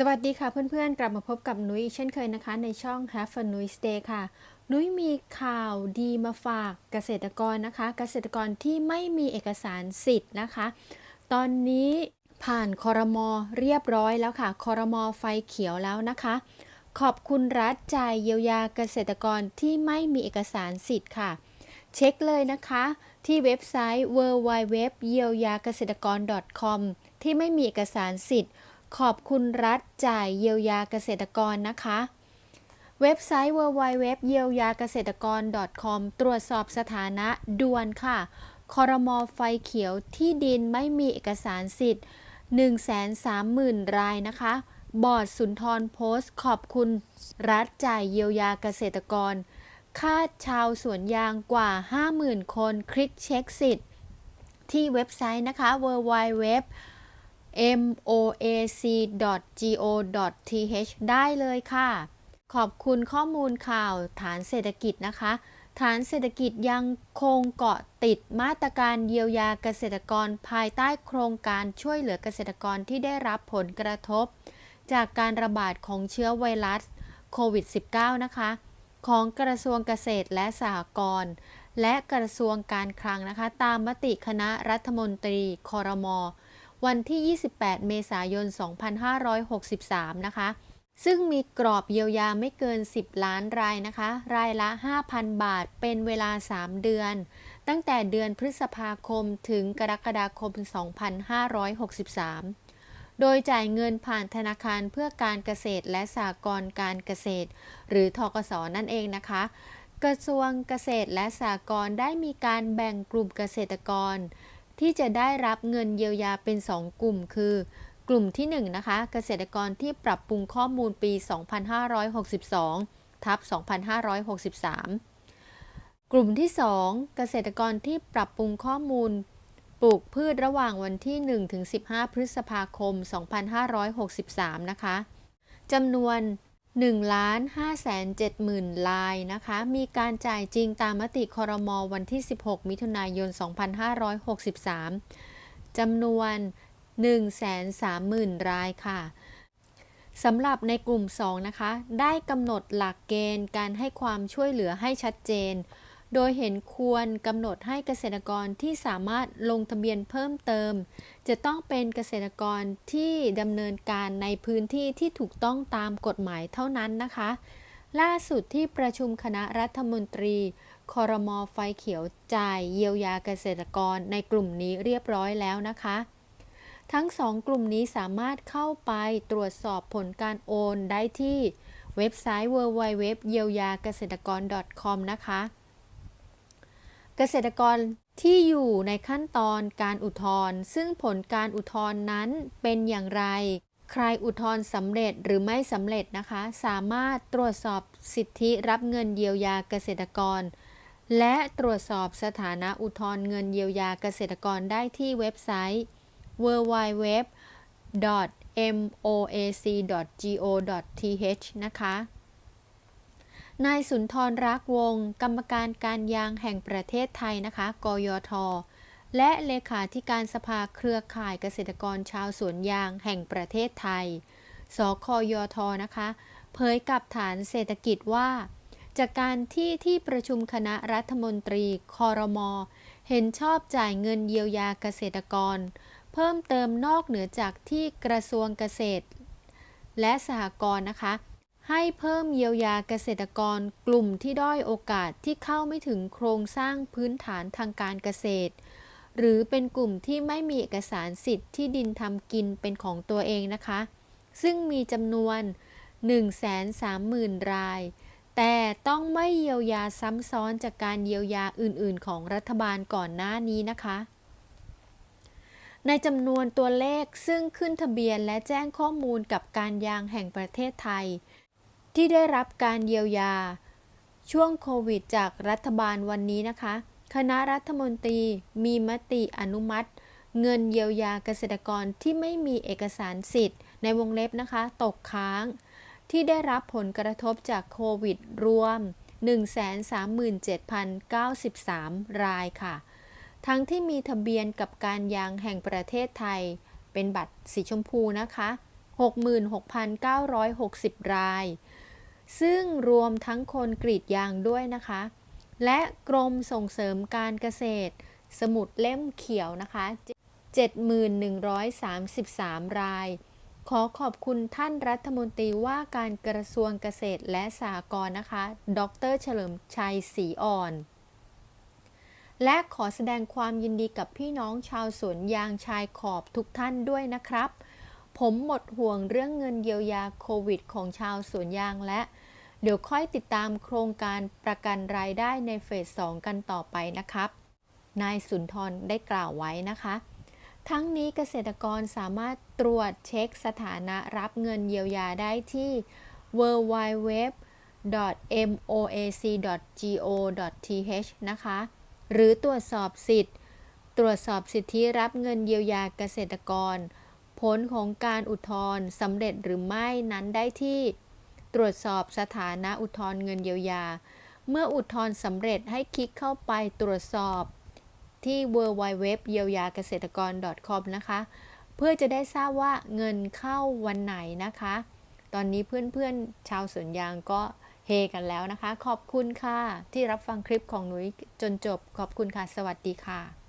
สวัสดีค่ะเพื่อนๆ กลับมาพบกับนุ้ยเช่นเคยนะคะ ในช่อง Have a Nuis Day ค่ะ นุ้ยมีข่าวดีมาฝากเกษตรกรนะคะ เกษตรกรที่ไม่มีเอกสารสิทธิ์นะคะ ตอนนี้ผ่านคอรมอเรียบร้อยแล้วค่ะคอรมอไฟเขียวแล้วนะคะ ขอบคุณรัฐจ่ายเยียวยาเกษตรกรที่ไม่มีเอกสารสิทธิ์ค่ะ เช็คเลยนะคะ ที่เว็บไซต์ w w w เยียวยาเกษตรกร .com ที่ไม่มีเอกสารสิทธิ์ ขอบคุณรัฐจ่ายเยียวยาเกษตรกรนะคะ เว็บไซต์ www เยียวยาเกษตรกร .com ตรวจสอบสถานะด่วนค่ะคอรมอไฟเขียวที่ดินไม่มีเอกสารสิทธิ์ 130,000 รายนะคะ บอร์ดสุนทรโพสต์ ขอบคุณรัฐจ่ายเยียวยาเกษตรกรค่าชาวสวนยางกว่า 50,000 คนคลิกเช็คสิทธิ์ ที่เว็บไซต์นะคะ www moac.go.th ได้เลยค่ะ ขอบคุณข้อมูลข่าวฐานเศรษฐกิจนะคะ ฐานเศรษฐกิจยังคงเกาะติดมาตรการเยียวยาเกษตรกรภายใต้โครงการช่วยเหลือเกษตรกรที่ได้รับผลกระทบ จากการระบาดของเชื้อไวรัสโควิด -19 นะคะ ของกระทรวงเกษตรและสหกรณ์และกระทรวงการคลังนะคะ ตามมติคณะรัฐมนตรีคอรมอ วันที่ 28 เมษายน 2563 นะคะ ซึ่งมีกรอบเยียวยาไม่เกิน 10 ล้านรายนะคะ รายละ 5,000 บาทเป็นเวลา 3 เดือน ตั้งแต่เดือนพฤษภาคมถึงกรกฎาคม 2563โดยจ่ายเงินผ่านธนาคารเพื่อการเกษตรและสหกรณ์การเกษตร หรือทกสนั่นเองนะคะ กระทรวงเกษตรและสหกรณ์ได้มีการแบ่งกลุ่มเกษตรกร ที่จะได้รับเงินเยียวยาเป็น 2 กลุ่ม คือ กลุ่มที่1นะคะ เกษตรกรที่ปรับปรุงข้อมูลปี 2562 ทับ 2563 กลุ่มที่ 2 เกษตรกรที่ปรับปรุงข้อมูล ปลูกพืชระหว่างวันที่1-15 พฤษภาคม 2563 นะคะจำนวน 1 5 7หมื่นลายนะคะ มีการจ่ายจริงตามมติคอรมอวันที่ 16 มิถุนายน 2563 จำนวน 130,000 รายค่ะสำหรับในกลุ่ม 2 นะคะ ได้กำหนดหลักเกณฑ์การให้ความช่วยเหลือให้ชัดเจน โดยเห็นควรกำหนดให้เกษตรกรที่สามารถลงทะเบียนเพิ่มเติม จะต้องเป็นเกษตรกรที่ดำเนินการในพื้นที่ที่ถูกต้องตามกฎหมายเท่านั้นนะคะ ล่าสุดที่ประชุมคณะรัฐมนตรีคอรมอไฟเขียวจ่ายเยียวยาเกษตรกรในกลุ่มนี้เรียบร้อยแล้วนะคะ ทั้งสองกลุ่มนี้สามารถเข้าไปตรวจสอบผลการโอนได้ที่เว็บไซต์ www เยียวยาเกษตรกร .com นะคะ เกษตรกรที่อยู่ในขั้นตอนการอุทธรณ์ซึ่งผลการอุทธรณ์นั้นเป็นอย่างไร ใครอุทธรณ์สำเร็จหรือไม่สำเร็จนะคะ สามารถตรวจสอบสิทธิรับเงินเยียวยาเกษตรกร และตรวจสอบสถานะอุทธรณ์เงินเยียวยาเกษตรกรได้ที่เว็บไซต์ www.moac.go.th นะคะ นายสุนทรรักวงศ์กรรมการการยางแห่งประเทศไทยนะคะ กยท และเลขาธิการสภาเครือข่ายเกษตรกรชาวสวนยางแห่งประเทศไทย สคยท นะคะ เผยกับฐานเศรษฐกิจว่า จากการที่ที่ประชุมคณะรัฐมนตรีคอรมอเห็นชอบจ่ายเงินเยียวยาเกษตรกร เพิ่มเติมนอกเหนือจากที่กระทรวงเกษตร และสหกรณ์นะคะ ให้เพิ่มเยียวยาเกษตรกรกลุ่มที่ด้อยโอกาสที่เข้าไม่ถึงโครงสร้างพื้นฐานทางการเกษตร หรือเป็นกลุ่มที่ไม่มีเอกสารสิทธิ์ที่ดินทำกินเป็นของตัวเองนะคะ ซึ่งมีจำนวน 130,000 ราย แต่ต้องไม่เยียวยาซ้ำซ้อนจากการเยียวยาอื่น ๆ ของรัฐบาลก่อนหน้านี้นะคะในจำนวนตัวเลขซึ่งขึ้นทะเบียนและแจ้งข้อมูลกับการยางแห่งประเทศไทย ที่ได้รับการเยียวยา ช่วงโควิดจากรัฐบาลวันนี้นะคะ คณะรัฐมนตรีมีมติอนุมัติ เงินเยียวยาเกษตรกรที่ไม่มีเอกสารสิทธิ์ ในวงเล็บนะคะ ตกค้าง ที่ได้รับผลกระทบจากโควิดรวม 137,093 รายค่ะ ทั้งที่มีทะเบียนกับการยางแห่งประเทศไทย เป็นบัตรสีชมพูนะคะ 66,960 ราย ซึ่งรวมทั้งคนกรีดยางด้วยนะคะ และกรมส่งเสริมการเกษตร สมุดเล่มเขียวนะคะ 7,133 ราย ขอขอบคุณท่านรัฐมนตรีว่าการกระทรวงเกษตรและสหกรณ์นะคะ ดรเฉลิมชัยศรีอ่อน และขอแสดงความยินดีกับพี่น้องชาวสวนยางชายขอบทุกท่านด้วยนะครับ ผมหมดห่วงเรื่องเงินเยียวยาโควิด ของชาวสวนยางและ เดี๋ยวค่อยติดตามโครงการประกันรายได้ในเฟส 2 กันต่อไปนะครับ นายสุนทรได้กล่าวไว้นะคะ ทั้งนี้เกษตรกรสามารถตรวจเช็คสถานะรับเงินเยียวยาได้ที่ www.moac.go.th นะคะ หรือตรวจสอบสิทธิ์ ตรวจสอบสิทธิรับเงินเยียวยาเกษตรกร ผลของการอุทธรณ์สำเร็จหรือไม่นั้นได้ที่ ตรวจสอบสถานะอุทธรณ์เงินเยียวยา เมื่ออุทธรณ์สำเร็จให้คลิกเข้าไปตรวจสอบที่ www เยียวยาเกษตรกร .com นะคะ เพื่อจะได้ทราบว่าเงินเข้าวันไหนนะคะ ตอนนี้เพื่อนๆชาวสวนยางก็เฮกันแล้วนะคะ ขอบคุณค่ะ ที่รับฟังคลิปของหนุยจนจบขอบคุณค่ะ สวัสดีค่ะ